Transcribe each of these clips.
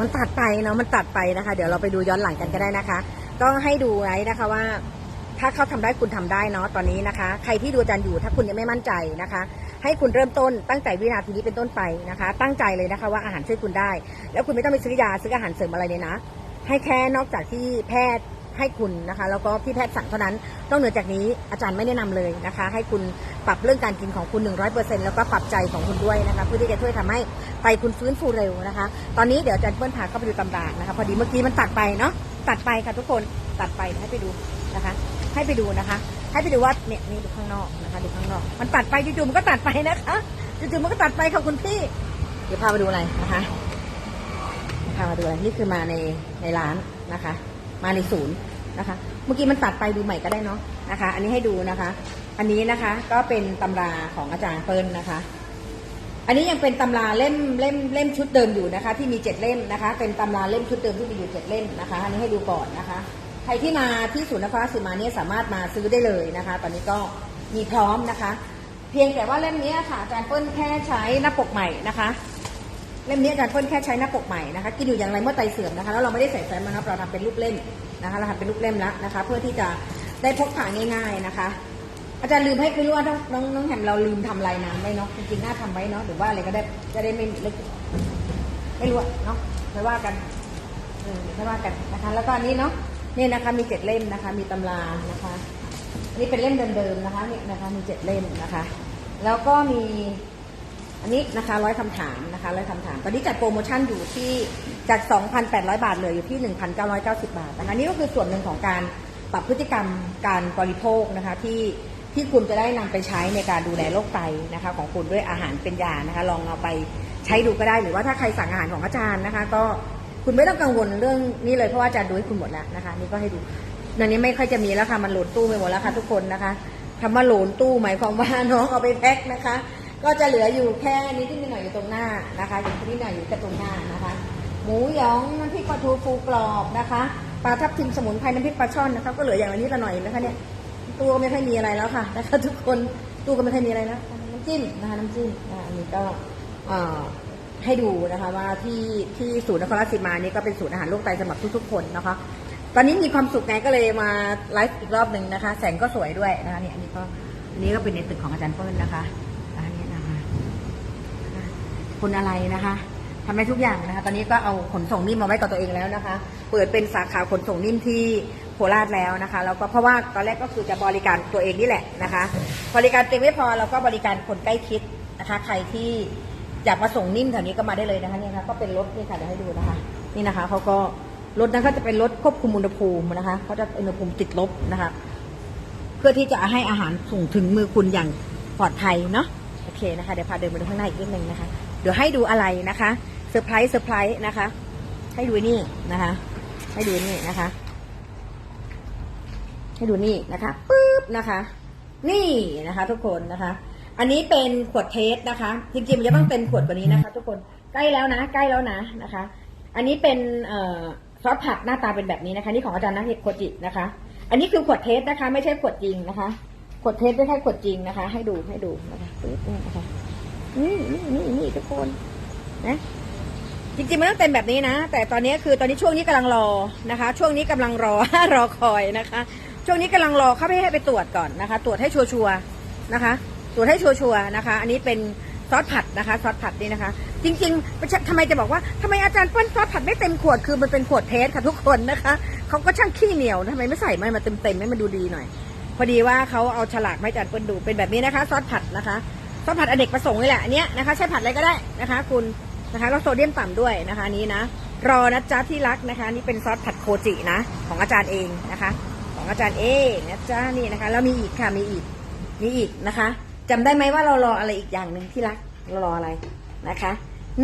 มันตัดไปเนาะมันตัดไปนะคะ เดี๋ยวเราไปดูย้อนหลังกันก็ได้นะคะ ก็ให้ดูไว้นะคะว่า ถ้าเขาทำได้คุณทำได้เนาะตอนนี้นะคะ ใครที่ดูอาจารย์อยู่ถ้าคุณยังไม่มั่นใจนะคะ ให้คุณเริ่มต้นตั้งแต่วินาทีนี้เป็นต้นไปนะคะ ตั้งใจเลยนะคะว่าอาหารช่วยคุณได้ แล้วคุณไม่ต้องไปซื้อยาซื้ออาหารเสริมอะไรเลยนะ ให้แค่นอกจากที่แพทย์ ให้คุณนะคะ แล้วก็ที่แพทย์สั่งเท่านั้นนอกเหนือจากนี้อาจารย์ไม่แนะนำเลยนะคะ ให้คุณปรับเรื่องการกินของคุณ 100%แล้วก็ปรับใจของคุณด้วยนะคะเพื่อที่จะช่วยทำให้ไตคุณฟื้นฟูเร็วนะคะ ตอนนี้เดี๋ยวอาจารย์เปิ้ลพาเข้าไปดูตำรานะคะ พอดีเมื่อกี้มันตัดไปเนาะตัดไปค่ะทุกคนตัดไปให้ไปดูนะคะ ให้ไปดูนะคะ ให้ไปดูว่าเนี่ยนี่ดูข้างนอกนะคะดูข้างนอก มันตัดไปจู่ๆมันก็ตัดไปนะคะจู่ๆมันก็ตัดไปค่ะคุณพี่ เดี๋ยวพามาดูอะไรนะคะพามาดูอะไรนี่คือมาในในร้านนะคะ มาในศูนย์ นะคะ เมื่อกี้มันตัดไปดูใหม่ก็ได้เนาะนะคะ อันนี้ให้ดูนะคะ อันนี้นะคะก็เป็นตำราของอาจารย์เปิ้ลนะคะ อันนี้ยังเป็นตำราเล่มเล่มเล่มชุดเดิมอยู่นะคะ ที่มีเจ็ดเล่มนะคะ เป็นตำราเล่มชุดเดิมที่มีอยู่เจ็ดเล่มนะคะ อันนี้ให้ดูก่อนนะคะ ใครที่มาที่ศูนย์นครราสีมาเนี่ยสามารถมาซื้อได้เลยนะคะ ตอนนี้ก็มีพร้อมนะคะ เพียงแต่ว่าเล่มนี้ค่ะอาจารย์เปิ้ลแค่ใช้หน้าปกใหม่นะคะ เล่มนี้อาจารย์เปิ้ลแค่ใช้หน้าปกใหม่นะคะ กินอยู่อย่างไรเมื่อไตเสื่อมนะคะ แล้วเราไม่ได้ใส่แฟ้มนะครับ เราทำเป็นรูปเล่มนะคะ เราทำเป็นรูปเล่มแล้วนะคะ เพื่อที่จะได้พกพาง่าย ๆนะคะ อาจารย์ลืมให้ไม่รู้ว่าน้องน้องน้องแฮมเราลืมทำลายน้ำไว้เนาะ จริงๆ น่าทำไว้เนาะ หรือว่าอะไรก็ได้ จะได้ไม่เล็กไม่รู้เนาะไม่ว่ากันเออไม่ว่ากันนะคะ แล้วก็อันนี้เนาะ นี่นะคะ มีเจ็ดเล่มนะคะ มีตำรานะคะ อันนี้เป็นเล่มเดิมๆนะคะเนี่ยนะคะ มีเจ็ดเล่มนะคะ แล้วก็มี อันนี้นะคะร้อยคำถามนะคะร้อยคำถาม ตอนนี้จัดโปรโมชั่นอยู่ที่จาก 2,800 บาทเหลืออยู่ที่ 1,990 บาทนะคะนี่ก็คือส่วนหนึ่งของการปรับพฤติกรรมการบริโภคนะคะที่ที่คุณจะได้นำไปใช้ในการดูแลโรคไตนะคะของคุณด้วยอาหารเป็นยานะคะลองเอาไปใช้ดูก็ได้หรือว่าถ้าใครสั่งอาหารของอาจารย์นะคะ ก็คุณไม่ต้องกังวลเรื่องนี้เลยเพราะว่าอาจารย์ดูให้คุณหมดแล้วนะคะ นี่ก็ให้ดูนันนี้ไม่ค่อยจะมีแล้วค่ะมันโหลดตู้ไปหมดแล้วค่ะทุกคนนะคะคำว่าโหลนตู้หมายความว่าน้องเอาไปแพ็คนะคะ ก็จะเหลืออยู่แค่นี้ที่มีหน่อยอยู่ตรงหน้านะคะอยู่ที่หน่อยอยู่แค่ตรงหน้านะคะ หมูหยองน้ำพริกปลาทูฟูกรอบนะคะปลาทับทิมสมุนไพรน้ำพริกปลาช่อนนะคะก็เหลืออย่างละนิดละหน่อยนะคะเนี่ยตัวไม่ค่อยมีอะไรแล้วค่ะนะคะทุกคนตู้ก็ไม่ค่อยมีอะไรแล้วน้ำจิ้มนะคะน้ำจิ้มอันนี้ก็ให้ดูนะคะว่าที่ที่ศูนย์นครราชสีมานี่ก็เป็นศูนย์อาหารโรคไตสำหรับทุกๆคนนะคะ ตอนนี้มีความสุขไงก็เลยมาไลฟ์อีกรอบหนึ่งนะคะ แสงก็สวยด้วยนะคะเนี่ยอันนี้ก็อันนี้ก็เป็นในตึกของอาจารย์เปิ้ลนนะคะ คนอะไรนะคะทำได้ทุกอย่างนะคะ ตอนนี้ก็เอาขนส่งนิ่มมาไว้กับตัวเองแล้วนะคะ เปิดเป็นสาขาขนส่งนิ่มที่โคราชแล้วนะคะแล้วก็เพราะว่าตอนแรกก็คือจะบริการตัวเองนี่แหละนะคะ บริการตัวเองไม่พอเราก็บริการคนใกล้ชิดนะคะ ใครที่อยากมาส่งนิ่มแถวนี้ก็มาได้เลยนะคะนี่นะคะก็เป็นรถนี่ค่ะเดี๋ยวให้ดูนะคะ นี่นะคะเขาก็รถนั้นก็จะเป็นรถควบคุมอุณหภูมินะคะเขาจะอุณหภูมิติดลบนะคะ เพื่อที่จะให้อาหารส่งถึงมือคุณอย่างปลอดภัยเนาะโอเคนะคะเดี๋ยวพาเดินไปดูข้างในอีกนิดนึงนะคะ เดี๋ยวให้ดูอะไรนะคะเซอร์ไพรส์เซอร์ไพรส์นะคะ ให้ดูนี่นะคะ ให้ดูนี่นะคะ ให้ดูนี่นะคะปึ๊บนะคะ นี่นะคะทุกคนนะคะ อันนี้เป็นขวดเทสนะคะ จริงๆมันจะต้องเป็นขวดกว่านี้นะคะ ทุกคนใกล้แล้วนะใกล้แล้วนะนะคะ อันนี้เป็นเอ่อซอสผัดหน้าตาเป็นแบบนี้นะคะนี่ของอาจารย์นักเทศโคจินะคะ อันนี้คือขวดเทสนะคะ ไม่ใช่ขวดจริงนะคะขวดเทสไม่ใช่ขวดจริงนะคะ ให้ดูให้ดูนะคะปึ๊บนี่นะคะ นี่นี่นี่นี่ทุกคน นะ จริงๆมันต้องเป็นแบบนี้นะ แต่ตอนนี้คือตอนนี้ช่วงนี้กำลังรอนะคะ ช่วงนี้กำลังรอ รอคอยนะคะ ช่วงนี้กำลังรอเข้าไปให้ไปตรวจก่อนนะคะ ตรวจให้ชัวร์ๆนะคะ ตรวจให้ชัวร์ๆนะคะ อันนี้เป็นซอสผัดนะคะซอสผัดนี่นะคะ จริงๆไม่ใช่ทำไมจะบอกว่าทำไมอาจารย์เปิ้ลซอสผัดไม่เต็มขวดคือมันเป็นขวดเทสค่ะทุกคนนะคะเขาก็ช่างขี้เหนียวทำไมไม่ใส่มันมาเต็มๆให้มันดูดีหน่อย พอดีว่าเขาเอาฉลากมาอาจารย์เปิ้ลดูเป็นแบบนี้นะคะ ซอสผัดนะคะ ซอสผัดอเนกประสงค์นี่แหละอันเนี้ยนะคะ ใช้ผัดอะไรก็ได้นะคะ คุณนะคะแล้วโซเดียมต่ำด้วยนะคะนี้นะ รอนะจ๊ะที่รักนะคะ นี่เป็นซอสผัดโคจินะ ของอาจารย์เองนะคะ ของอาจารย์เองนะจ๊ะนี่นะคะ แล้วมีอีกค่ะมีอีกมีอีกนะคะจำได้ไหมว่าเรารออะไรอีกอย่างหนึ่งที่รักเรารออะไรนะคะ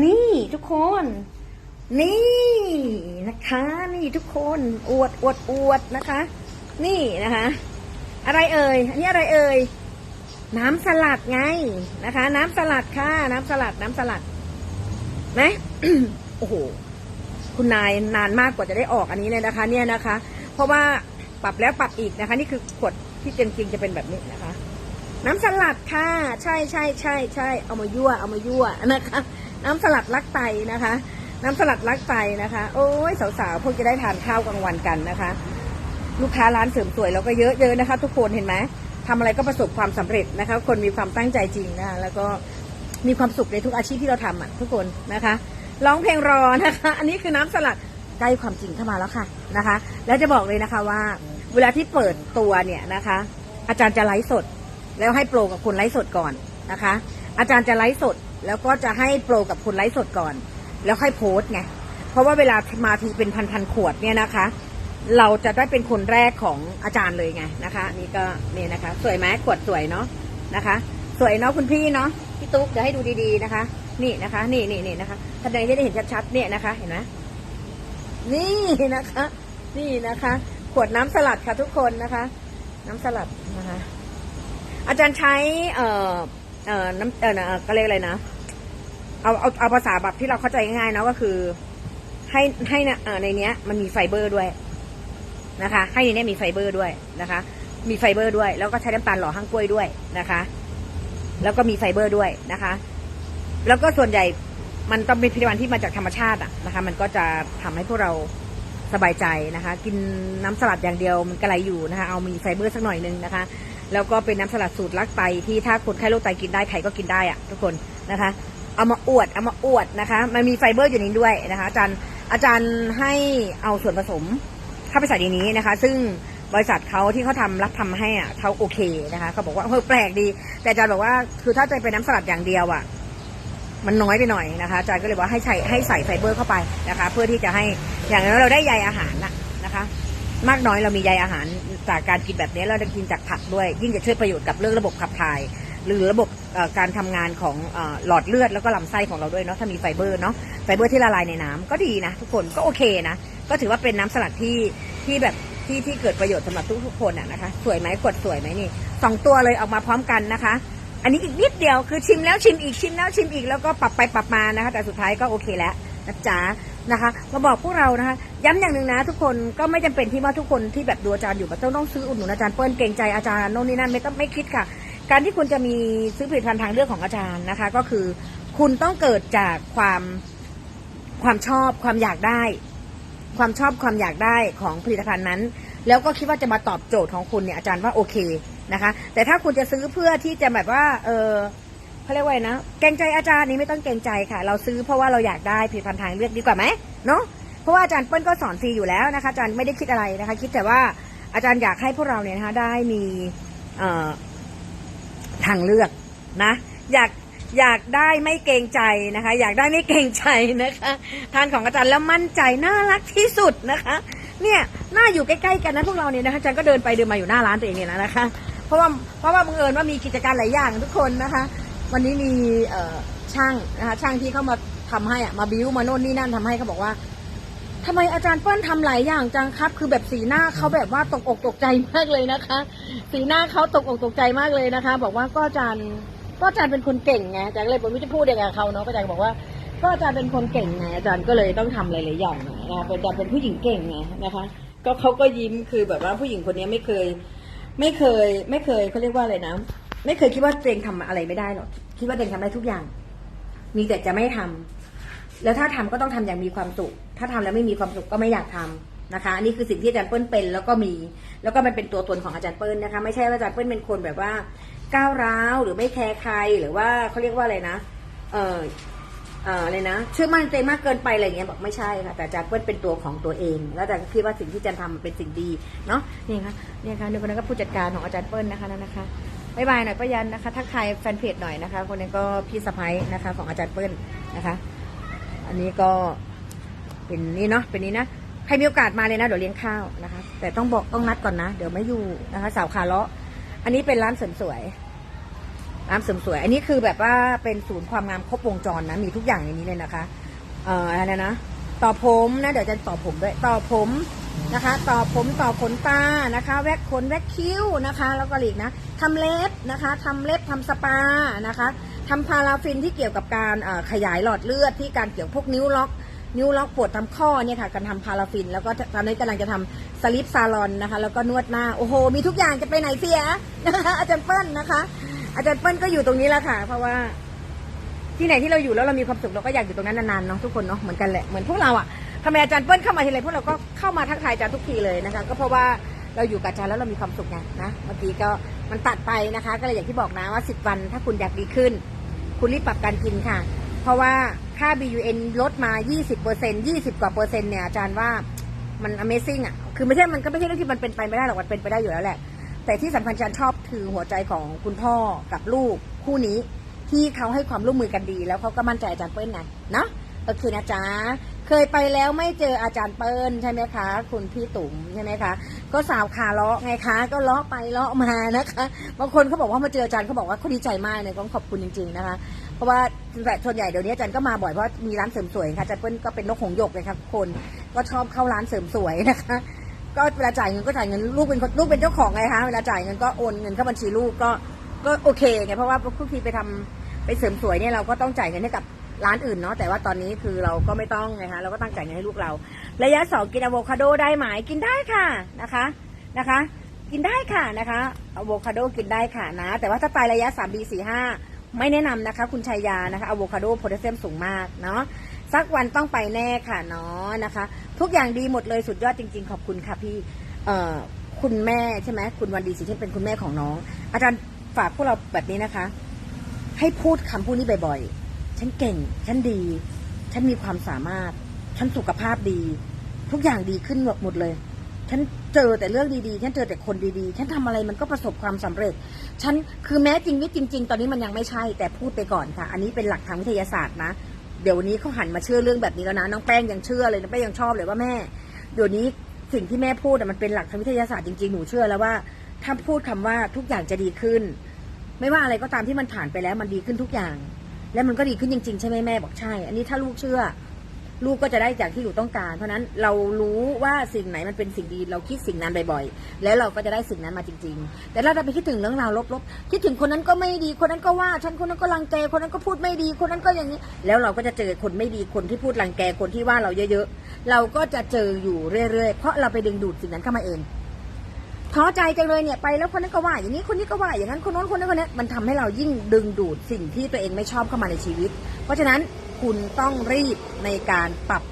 นี่ทุกคน นี่นะคะ นี่ทุกคนอวดอวดอวดนะคะ นี่นะคะ อะไรเอ่ยอันนี้อะไรเอ่ย น้ำสลัดไงนะคะ น้ำสลัดค่ะ น้ำสลัด น้ำสลัดนะโอ้โห คุณนายนานมากกว่าจะได้ออกอันนี้เลยนะคะ เนี่ยนะคะ เพราะว่าปรับแล้วปรับอีกนะคะ นี่คือขวดที่จริงๆจะเป็นแบบนี้นะคะ น้ำสลัดค่ะ ใช่ใช่ใช่ใช่เอามายั่วเอามายั่วนะคะ น้ำสลัดลักไตนะคะ น้ำสลัดลักไฟนะคะ โอ้ยสาวๆพวกจะได้ทานข้าวกลางวันกันนะคะ ลูกค้าร้านเสริมสวยเราก็เยอะๆนะคะ ทุกคนเห็นไหม ทำอะไรก็ประสบความสำเร็จนะคะ คนมีความตั้งใจจริงนะคะแล้วก็มีความสุขในทุกอาชีพที่เราทำอะทุกคนนะคะร้องเพลงรอนะคะ อันนี้คือน้ำสลัดใกล้ความจริงเข้ามาแล้วค่ะนะคะ แล้วจะบอกเลยนะคะว่า เวลาที่เปิดตัวเนี่ยนะคะ อาจารย์จะไลฟ์สด แล้วให้โปรกับคนไลฟ์สดก่อนนะคะ อาจารย์จะไลฟ์สดแล้วก็จะให้โปรกับคนไลฟ์สดก่อน แล้วค่อยโพสต์ไงเพราะว่าเวลามาทีเป็นพันๆขวดเนี่ยนะคะ เราจะได้เป็นคนแรกของอาจารย์เลยไงนะคะ นี่ก็เนี่ยนะคะ สวยไหมขวดสวยเนาะนะคะ สวยเนาะคุณพี่เนาะพี่ตุ๊กเดี๋ยวให้ดูดีๆนะคะ นี่นะคะ นี่นี่นี่นะคะท่านใดที่ได้เห็นชัดๆเนี่ยนะคะ เห็นไหมนี่นะคะ นี่นะคะ ขวดน้ำสลัดค่ะทุกคนนะคะ น้ำสลัดนะคะ อาจารย์ใช้ เอ่อเอ่อน้ำเอ่อเอ่อก็เรียกอะไรนะเอาเอาเอาภาษาแบบที่เราเข้าใจง่ายๆนะก็คือ ให้ให้ในเนี้ย มันมีไฟเบอร์ด้วย นะคะให้ในเนี้ยมีไฟเบอร์ด้วยนะคะ มีไฟเบอร์ด้วย แล้วก็ใช้น้ำตาลหล่อห้างกล้วยด้วยนะคะ แล้วก็มีไฟเบอร์ด้วยนะคะ แล้วก็ส่วนใหญ่มันต้องเป็นผลิตภัณฑ์ที่มาจากธรรมชาติอะนะคะ มันก็จะทำให้พวกเราสบายใจนะคะ กินน้ำสลัดอย่างเดียวมันกระไรอยู่นะคะ เอามีไฟเบอร์สักหน่อยนึงนะคะ แล้วก็เป็นน้ำสลัดสูตรลักไตที่ถ้าคนไข้โรคไตกินได้ใครก็กินได้อะทุกคนนะคะ เอามาอวดเอามาอวดนะคะ มันมีไฟเบอร์อยู่นนี้ด้วยนะคะ อาจารย์อาจารย์ให้เอาส่วนผสม เข้าไปใส่ในนี้นะคะ ซึ่งบริษัทเขาที่เขาทำรับทำให้อะเขาโอเคนะคะเขาบอกว่าเฮ้ยแปลกดี แต่อาจารย์บอกว่าคือถ้าจะเป็นน้ำสลัดอย่างเดียวอะมันน้อยไปหน่อยนะคะอาจารย์ก็เลยว่าให้ใส่ให้ใส่ไฟเบอร์เข้าไปนะคะ เพื่อที่จะให้อย่างน้อยเราได้ใยอาหารนะนะคะ มากน้อยเรามีใยอาหารจากการกินแบบนี้เราจะกินจากผักด้วย ยิ่งจะช่วยประโยชน์กับเรื่องระบบขับถ่าย หรือระบบการทำงานของหลอดเลือดแล้วก็ลำไส้ของเราด้วยเนาะถ้ามีไฟเบอร์เนาะไฟเบอร์ที่ละลายในน้ำก็ดีนะทุกคนก็โอเคนะ ก็ถือว่าเป็นน้ำสลัดที่ที่แบบที่ที่เกิดประโยชน์สำหรับทุกทุกคนอะนะคะ สวยไหมขวดสวยไหมนี่สองตัวเลยออกมาพร้อมกันนะคะ อันนี้อีกนิดเดียวคือชิมแล้วชิมอีกชิมแล้วชิมอีกแล้วก็ปรับไปปรับมานะคะ แต่สุดท้ายก็โอเคแล้วนะจ๊ะนะคะมาบอกพวกเรานะคะ ย้ำอย่างหนึ่งนะทุกคนก็ไม่จำเป็นที่ว่าทุกคนที่แบบดูอาจารย์อยู่แบบต้องต้องซื้ออุดหนุนอาจารย์เปิ้ลเกรงใจอาจารย์โน่นนี่นั่นไม่ต้องไม่คิดค่ะ การที่คุณจะมีซื้อผลิตภัณฑ์ทางเลือกของอาจารย์นะคะ ก็คือ คุณต้องเกิดจากความความชอบความอยากได้ ความชอบความอยากได้ของผลิตภัณฑ์นั้น แล้วก็คิดว่าจะมาตอบโจทย์ของคุณเนี่ยอาจารย์ว่าโอเคนะคะ แต่ถ้าคุณจะซื้อเพื่อที่จะแบบว่า เออเขาเรียกว่าไงนะเกรงใจอาจารย์นี้ไม่ต้องเกรงใจค่ะ เราซื้อเพราะว่าเราอยากได้ผลิตภัณฑ์ทางเลือกดีกว่าไหมเนาะเพราะว่าอาจารย์เปิ้ลก็สอนฟรีอยู่แล้วนะคะอาจารย์ไม่ได้คิดอะไรนะคะ คิดแต่ว่าอาจารย์อยากให้พวกเราเนี่ยนะคะได้มีทางเลือกนะ อยาก อยากได้ไม่เกรงใจนะคะ อยากได้ไม่เกรงใจนะคะทานของอาจารย์แล้วมั่นใจน่ารักที่สุดนะคะ เนี่ยหน้าอยู่ใกล้ๆกันนะพวกเราเนี่ยนะคะอาจารย์ก็เดินไปเดินมาอยู่หน้าร้านตัวเองเนี่ยนะคะ เพราะว่าเพราะว่าบังเอิญว่ามีกิจการหลายอย่างทุกคนนะคะ วันนี้มีช่างนะคะช่างที่เข้ามาทำให้อะมาบิ้วมาโน่นนี่นั่นทำให้เขาบอกว่าทำไมอาจารย์เปิ้ลทำหลายอย่างจังครับ คือแบบสีหน้าเขาแบบว่าตกอกตกใจมากเลยนะคะ สีหน้าเขาตกอกตกใจมากเลยนะคะ บอกว่าก็อาจารย์ ก็อาจารย์เป็นคนเก่งไงอาจารย์ก็เลยผมไม่รู้จะพูดยังไงกับเขาเนาะอาจารย์บอกว่า ก็อาจารย์เป็นคนเก่งไงอาจารย์ก็เลยต้องทำหลายๆอย่างนะคะอาจารย์เป็นผู้หญิงเก่งไงนะคะ ก็เขาก็ยิ้มคือแบบว่าผู้หญิงคนนี้ไม่เคย ไม่เคย ไม่เคยเขาเรียกว่าอะไรนะไม่เคยคิดว่าตัวเองทำอะไรไม่ได้หรอกคิดว่าตัวเองทำได้ทุกอย่าง มีแต่จะไม่ทำแล้วถ้าทำก็ต้องทำอย่างมีความสุข ถ้าทำแล้วไม่มีความสุขก็ไม่อยากทำ นะคะอันนี้คือสิ่งที่อาจารย์เปิ้ลเป็นแล้วก็มี แล้วก็มันเป็นตัวตนของอาจารย์เปิ้ลนะคะ ไม่ใช่ว่าอาจารย์เปิ้ลเป็นคนแบบว่าก้าวร้าวหรือไม่แคร์ใครหรือว่าเขาเรียกว่าอะไรนะ เออเอออะไรนะเชื่อมั่นใจมากเกินไปอะไรเงี้ยบอกไม่ใช่ค่ะแต่อาจารย์เปิ้ลเป็นตัวของตัวเอง แล้วอาจารย์คิดว่าสิ่งที่อาจารย์ทำเป็นสิ่งดีเนาะนี่ค่ะนี่ค่ะนี่คนนั้นก็ผู้จัดการของอาจารย์เปิ้ลนะคะนั่นนะคะบายบายหน่อยป้ายันนะคะทักทายแฟนเพจหน่อยนะคะ คนนี้ก็พี่สะพ้ยนะคะ ของอาจารย์เปิ้ลนะคะ อันนี้ก็เป็นนี่เนาะเป็นนี้นะ ใครมีโอกาสมาเลยนะเดี๋ยวเลี้ยงข้าวนะคะ แต่ต้องบอกต้องนัดก่อนนะ เดี๋ยวไม่อยู่นะคะ สาวคาเลาะ อันนี้เป็นร้านเสริมสวย ร้านเสริมสวย อันนี้คือแบบว่าเป็นศูนย์ความงามครบวงจรนะ มีทุกอย่างในนี้เลยนะคะ เอ่ออะไรนะ ต่อผมนะ เดี๋ยวจะต่อผมด้วย ต่อผมนะคะ ต่อผมต่อขนตานะคะ แว็กขนแว็กคิ้วนะคะ แล้วก็อีกนะทำเล็บนะคะทำเล็บทำสปานะคะทำพาราฟินที่เกี่ยวกับการขยายหลอดเลือดที่การเกี่ยวพวกนิ้วล็อก นิ้วล็อกปวดทำข้อเนี่ยค่ะการทำพาราฟิน แล้วก็ตอนนี้กำลังจะทำสลิปซาลอนนะคะ แล้วก็นวดหน้า โอ้โห มีทุกอย่างจะไปไหนเสียนะคะอาจารย์เปิ้ลนะคะ อาจารย์เปิ้ลก็อยู่ตรงนี้แหละค่ะ เพราะว่า ที่ไหนที่เราอยู่แล้วเรามีความสุขเราก็อยากอยู่ตรงนั้นนานๆเนาะทุกคนเนาะเหมือนกันแหละเหมือนพวกเราอะทำไมอาจารย์เปิ้ลเข้ามาทีไรพวกเราก็เข้ามาทักทายอาจารย์ทุกทีเลยนะคะ ก็เพราะว่าเราอยู่กับอาจารย์แล้วเรามีความสุขไงนะเมื่อกี้ก็มันตัดไปนะคะ ก็เลยอย่างที่บอกนะว่า 10 วันถ้าคุณอยากดีขึ้น คุณรีบปรับการกินค่ะ เพราะว่า ค่า BUN ลดมา 20% 20 กว่าเปอร์เซ็นต์เนี่ยอาจารย์ว่ามัน Amazing อะ คือไม่ใช่ มันก็ไม่ใช่เรื่องที่มันเป็นไปไม่ได้หรอก มันเป็นไปได้อยู่แล้วแหละ แต่ที่สำคัญอาจารย์ชอบคือหัวใจของคุณพ่อกับลูกคู่นี้ ที่เขาให้ความร่วมมือกันดี แล้วเขาก็มั่นใจอาจารย์เปิ้ลไงนะโอเคนะจ๊ะ เคยไปแล้วไม่เจออาจารย์เปิ้ลใช่ไหมคะ คุณพี่ตุ๋มใช่ไหมคะ ก็สาวขาเลาะไงคะ ก็เลาะไปเลาะมานะคะ บางคนเขาบอกว่ามาเจออาจารย์เขาบอกว่าเขาดีใจมากเลยต้องขอบคุณจริง ๆ นะคะ เพราะว่าส่วนใหญ่เดี๋ยวนี้จารย์ก็มาบ่อยเพราะมีร้านเสริมสวยค่ะจารย์เปิ้ลก็เป็นนกหงหยกเลยค่ะทุกคนก็ชอบเข้าร้านเสริมสวยนะคะ ก็เวลาจ่ายเงินก็จ่ายเงินลูกเป็นลูกเป็นเจ้าของไงคะเวลาจ่ายเงินก็โอนเงินเข้าบัญชีลูกก็ก็โอเคไงเพราะว่าทุกทีไปทำไปเสริมสวยเนี่ยเราก็ต้องจ่ายเงินให้กับร้านอื่นเนาะแต่ว่าตอนนี้คือเราก็ไม่ต้องไงคะเราก็ตั้งใจเงินให้ลูกเรา ระยะสองกินอะโวคาโดได้ไหมกินได้ค่ะนะคะนะคะ กินได้ค่ะนะคะอะโวคาโดกินได้ค่ะนะ แต่ว่าถ้าไประยะ3 b 4 5 ไม่แนะนำนะคะ คุณชัยยานะคะอะโวคาโดโพแทสเซียมสูงมากเนาะสักวันต้องไปแน่ค่ะเนาะนะคะ ทุกอย่างดีหมดเลยสุดยอดจริง ๆ ขอบคุณค่ะพี่เอ่อคุณแม่ใช่ไหมคุณวันดีสิที่เป็นคุณแม่ของน้อง อาจารย์ฝากพวกเราแบบนี้นะคะ ให้พูดคำพูดนี้บ่อยๆ ฉันเก่ง ฉันดี ฉันมีความสามารถ ฉันสุขภาพดี ทุกอย่างดีขึ้นหมดเลย ฉัน เจอแต่เรื่องดีๆ ฉันเจอแต่คนดีๆ ฉันทำอะไรมันก็ประสบความสำเร็จ ฉันคือแม้จริงไม่จริง ๆ ตอนนี้มันยังไม่ใช่แต่พูดไปก่อนค่ะ อันนี้เป็นหลักทางวิทยาศาสตร์นะ เดี๋ยวนี้เขาหันมาเชื่อเรื่องแบบนี้แล้วนะ น้องแป้งยังเชื่อเลยน้องแป้งยังชอบเลยว่าแม่ เดี๋ยวนี้สิ่งที่แม่พูดมันเป็นหลักทางวิทยาศาสตร์จริงๆ หนูเชื่อแล้วว่า ถ้าพูดคำว่าทุกอย่างจะดีขึ้น ไม่ว่าอะไรก็ตามที่มันผ่านไปแล้วมันดีขึ้นทุกอย่าง แล้วมันก็ดีขึ้นจริงๆ ใช่ไหมแม่บอกใช่ อันนี้ถ้าลูกเชื่อ ลูกก็จะได้อย่างที่หนูต้องการ เพราะนั้นเรารู้ว่าสิ่งไหนมันเป็นสิ่งดี เราคิดสิ่งนั้นบ่อยๆ แล้วเราก็จะได้สิ่งนั้นมาจริง ๆ แต่ถ้าเราไปคิดถึงเรื่องราวลบๆ คิดถึงคนนั้นก็ไม่ดี คนนั้นก็ว่า ฉันคนนั้นก็รังแก คนนั้นก็พูดไม่ดี คนนั้นก็อย่างนี้ แล้วเราก็จะเจอคนไม่ดี คนที่พูดรังแก คนที่ว่าเราเยอะๆ เราก็จะเจออยู่เรื่อยๆ เพราะเราไปดึงดูดสิ่งนั้นเข้ามาเองท้อใจจังเลยเนี่ยไปแล้วคนนั้นก็ว่าอย่างนี้คนนี้ก็ว่าอย่างนั้นคนโน้นคนนี้คนนี้มันทำให้เรายิ่งดึงดูดสิ่งที่ตัวเองไม่ชอบเข้ามาในชีวิต เพราะฉะนั้น คุณต้องรีบในการปรับ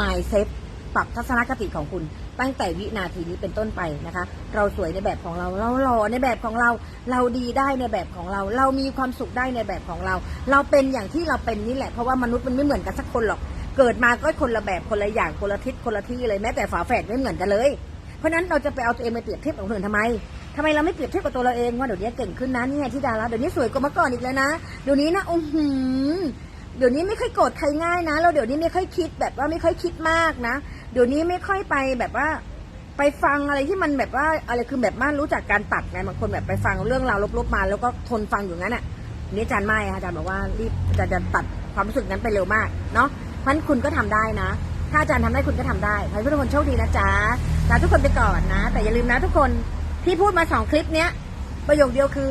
mindset ปรับทัศนคติของคุณ ตั้งแต่วินาทีนี้เป็นต้นไปนะคะ เราสวยในแบบของเราเราหล่อในแบบของเรา เราดีได้ในแบบของเรา เรามีความสุขได้ในแบบของเรา เราเป็นอย่างที่เราเป็นนี่แหละเพราะว่ามนุษย์มันไม่เหมือนกันสักคนหรอก เกิดมาก็คนละแบบคนละอย่างคนละทิศคนละที่เลยแม้แต่ฝาแฝดไม่เหมือนกันเลยเพราะนั้นเราจะไปเอาตัวเองไปเปรียบเทียบกับคนอื่นทำไมทำไมเราไม่เปรียบเทียบกับตัวเราเองว่าเดี๋ยวนี้เก่งขึ้นนะนี่ไงที่ดาราเดี๋ยวนี้สวยกว่าเมื่อก่อนอีกแล้วนะเดี๋ยวนี้นะอือหือ เดี๋ยวนี้ไม่ค่อยโกรธใครง่ายนะแล้วเดี๋ยวนี้ไม่ค่อยคิดแบบว่าไม่ค่อยคิดมากนะ เดี๋ยวนี้ไม่ค่อยไปแบบว่า ไปฟังอะไรที่มันแบบว่าอะไรคือแบบว่ารู้จักการตัดไงบางคนแบบไปฟังเรื่องราวลบๆมา แล้วก็ทนฟังอยู่งั้นอะนี่อาจารย์ไม่ค่ะอาจารย์บอกว่ารีบอาจารย์จะตัดความรู้สึกนั้นไปเร็วมากเนาะเพราะฉะนั้นคุณก็ทำได้นะ ถ้าอาจารย์ทำได้คุณก็ทำได้ขอให้ทุกคนโชคดีนะจ๊ะลาทุกคนไปก่อนนะ แต่อย่าลืมนะทุกคนที่พูดมาสองคลิปเนี้ยประโยคเดียวคือ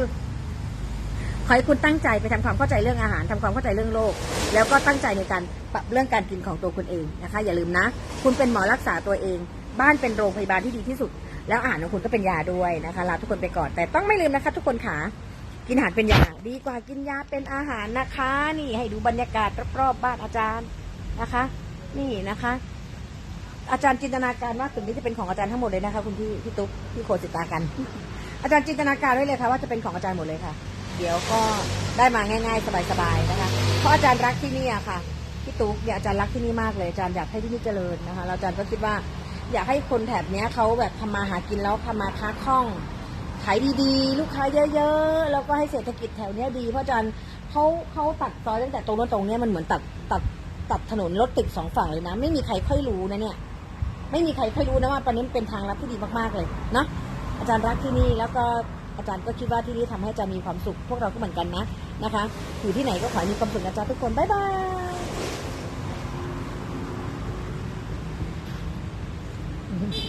ขอให้คุณตั้งใจไปทำความเข้าใจเรื่องอาหารทำความเข้าใจเรื่องโลกแล้วก็ตั้งใจในการปรับเรื่องการกินของตัวคุณเองนะคะ อย่าลืมนะ คุณเป็นหมอรักษาตัวเอง บ้านเป็นโรงพยาบาลที่ดีที่สุด แล้วอาหารของคุณก็เป็นยาด้วยนะคะลาทุกคนไปก่อนแต่ต้องไม่ลืมนะคะ ทุกคนขากินอาหารเป็นยาดีกว่ากินยาเป็นอาหารนะคะ นี่ให้ดูบรรยากาศรอบๆบ้านอาจารย์นะคะ นี่นะคะ อาจารย์จินตนาการว่าตึกนี้จะเป็นของอาจารย์ทั้งหมดเลยนะคะ คุณพี่พี่ตุ๊กพี่โคจิตากัน อาจารย์จินตนาการไว้เลยค่ะว่าจะเป็นของอาจารย์หมดเลยค่ะ เดี๋ยวก็ได้มาง่าย ๆ สบายๆนะคะ เพราะอาจารย์รักที่นี่อะค่ะพี่ตุ๊กเนี่ยอาจารย์รักที่นี่มากเลยอาจารย์อยากให้ที่นี่เจริญนะคะแล้วอาจารย์ก็คิดว่าอยากให้คนแถบเนี้ยเขาแบบทำมาหากินแล้วทำมาค้าคล่องขายดีๆ ลูกค้าเยอะๆ แล้วก็ให้เศรษฐกิจแถวเนี้ยดี เพราะอาจารย์เขาเขาตัดซอยตั้งแต่ตรงนู้นตรงเนี้ยมันเหมือนตัดตัดตัดถนนรถติดสองฝั่งเลยนะ ไม่มีใครค่อยรู้นะเนี่ย ไม่มีใครค่อยรู้นะว่าตอนนี้มันเป็นทางลัดที่ดีมากๆเลยนะอาจารย์รักที่นี่แล้วก็ อาจารย์ก็คิดว่าที่นี่ทำให้อาจารย์มีความสุข พวกเราก็เหมือนกันนะนะคะ อยู่ที่ไหนก็ขอให้มีความสุขอาจ๊ะทุกคน บ๊ายบาย